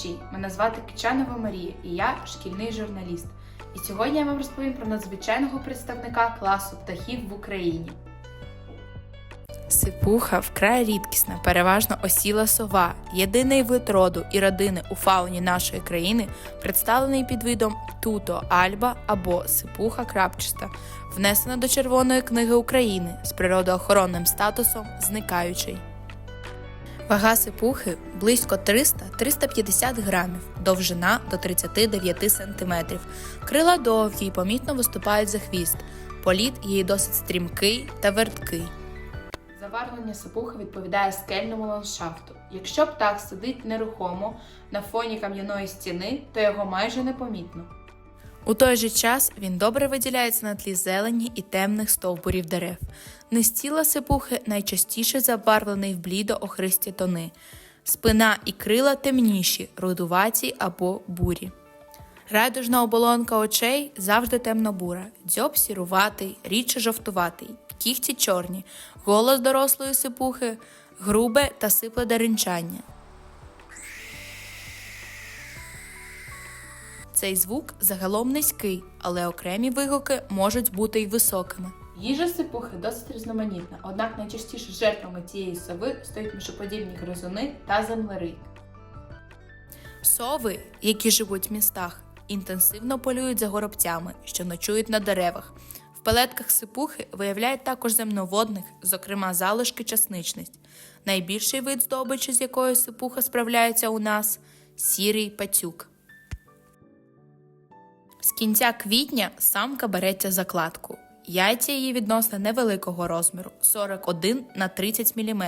глядачі! Мене звати Кичанова Марія і я шкільний журналіст. І сьогодні я вам розповім про надзвичайного представника класу птахів в Україні. Сипуха вкрай рідкісна, переважно осіла сова, єдиний вид роду і родини у фауні нашої країни, представлений під видом туто альба або сипуха крапчаста, внесена до Червоної книги України з природоохоронним статусом зникаючий. Вага сипухи близько 300-350 грамів, довжина до 39 см. Крила довгі й помітно виступають за хвіст. Політ її досить стрімкий та верткий. Забарвлення сипухи відповідає скельному ландшафту. Якщо птах сидить нерухомо на фоні кам'яної стіни, то його майже непомітно. У той же час він добре виділяється на тлі зелені і темних стовбурів дерев. Низ тіла сипухи найчастіше забарвлений в блідо-охристі тони. Спина і крила темніші, рудуваті або бурі. Райдужна оболонка очей завжди темно-бура, дзьоб сіруватий, рідше жовтуватий, кігті чорні, голос дорослої сипухи, грубе та сипле деренчання. Цей звук загалом низький, але окремі вигуки можуть бути й високими. Їжа сипухи досить різноманітна, однак найчастіше жертвами цієї сови стають мишоподібні гризуни та землери. Сови, які живуть в містах, інтенсивно полюють за горобцями, що ночують на деревах. В пелетках сипухи виявляють також земноводних, зокрема залишки часничниць. Найбільший вид здобичі, з якою сипуха справляється у нас сірий пацюк. Кінця квітня самка береться за кладку. Яйця її відносно невеликого розміру 41 на 30 мм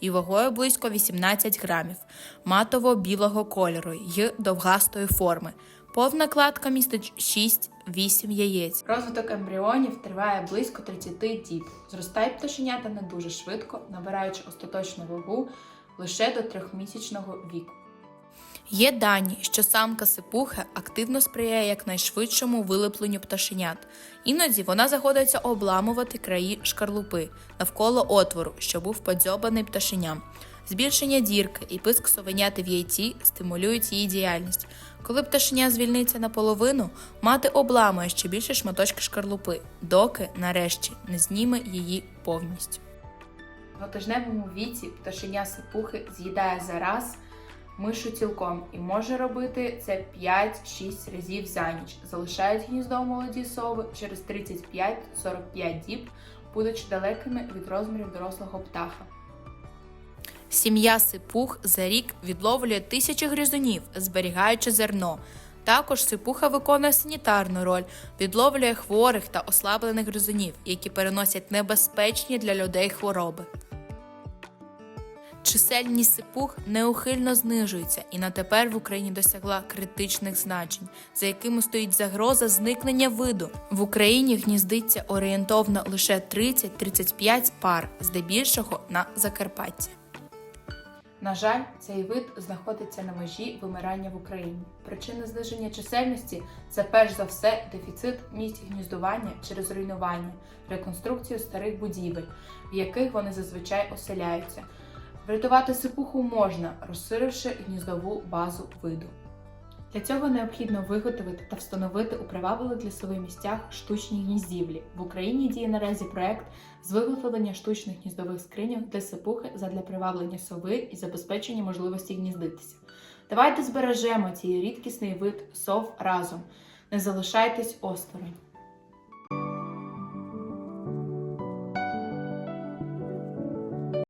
і вагою близько 18 грамів, матово-білого кольору й довгастої форми. Повна кладка містить 6-8 яєць. Розвиток ембріонів триває близько 30 діб. Зростають пташенята не дуже швидко, набираючи остаточну вагу лише до трьохмісячного віку. Є дані, що самка сипухи активно сприяє якнайшвидшому вилепленню пташенят. Іноді вона заходиться обламувати краї шкарлупи навколо отвору, що був подзьобаний пташеням. Збільшення дірки і писк совеняти в яйці стимулюють її діяльність. Коли пташеня звільниться наполовину, мати обламує ще більше шматочки шкарлупи, доки, нарешті, не зніме її повністю. В двотижневому віці пташеня сипухи з'їдає за раз мишу цілком і може робити це 5-6 разів за ніч. Залишають гніздо молоді сови через 35-45 діб, будучи далекими від розмірів дорослого птаха. Сім'я сипух за рік відловлює тисячі гризунів, зберігаючи зерно. Також сипуха виконує санітарну роль, відловлює хворих та ослаблених гризунів, які переносять небезпечні для людей хвороби. Чисельність сипух неухильно знижується і на тепер в Україні досягла критичних значень, за якими стоїть загроза зникнення виду. В Україні гніздиться орієнтовно лише 30-35 пар, здебільшого на Закарпатті. На жаль, цей вид знаходиться на межі вимирання в Україні. Причина зниження чисельності це перш за все дефіцит місць гніздування через руйнування, реконструкцію старих будівель, в яких вони зазвичай оселяються. Врятувати сипуху можна, розширивши гніздову базу виду. Для цього необхідно виготовити та встановити у привабливих для сови місцях штучні гніздівлі. В Україні діє наразі проект з виготовлення штучних гніздових скриньок для сипухи задля приваблення сови і забезпечення можливості гніздитися. Давайте збережемо цей рідкісний вид сов разом. Не залишайтесь осторонь.